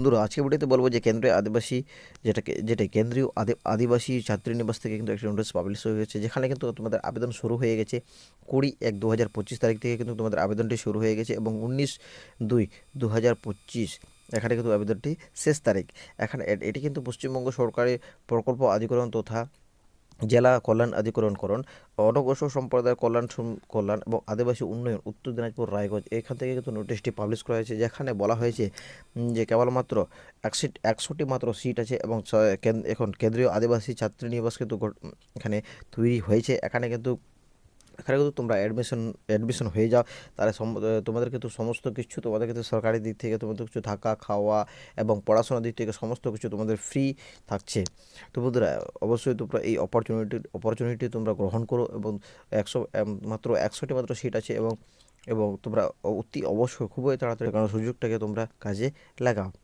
বন্ধুরা, আজকে ভিডিওতে বলব যে কেন্দ্রীয় আদিবাসী যেটাকে যেটা কেন্দ্রীয় আদি, আদিবাসী ছাত্রী নিবাস থেকে কিন্তু একটা নোটিশ পাবলিশ হয়ে গেছে, যেখানে কিন্তু তোমাদের আবেদন শুরু হয়ে গেছে কুড়ি এক দু হাজার পঁচিশ তারিখ থেকে কিন্তু তোমাদের আবেদনটি শুরু হয়ে গেছে এবং উনিশ দুই দু হাজার পঁচিশ এখানে কিন্তু আবেদনটি শেষ তারিখ। এখানে এটি কিন্তু পশ্চিমবঙ্গ সরকারের প্রকল্প আধিকরণ তথা জেলা কল্যাণ আধিকরণকরণ অনগ্রসর সম্প্রদায়ের কল্যাণ কল্যাণ এবং আদিবাসী উন্নয়ন, উত্তর দিনাজপুর, রায়গঞ্জ, এখান থেকে কিন্তু নোটিশটি পাবলিশ করা হয়েছে, যেখানে বলা হয়েছে যে কেবলমাত্র একশো একশোটি মাত্র সিট আছে এবং এখন কেন্দ্রীয় আদিবাসী ছাত্রী নিবাস কিন্তু এখানে তৈরি হয়েছে, এখানে কিন্তু এখানে কিন্তু তোমরা অ্যাডমিশন অ্যাডমিশন হয়ে যাও। তাহলে তোমাদের কিন্তু সমস্ত কিছু, তোমাদের কিন্তু সরকারি দিক থেকে তোমাদের কিছু থাকা, খাওয়া এবং পড়াশোনার দিক থেকে সমস্ত কিছু তোমাদের ফ্রি থাকছে। তো বন্ধুরা, অবশ্যই তোমরা এই অপরচুনিটি অপরচুনিটি তোমরা গ্রহণ করো এবং একশো মাত্র একশোটি মাত্র সিট আছে এবং এবং তোমরা অতি অবশ্যই খুবই তাড়াতাড়ি কারণ সুযোগটাকে তোমরা কাজে লাগাও।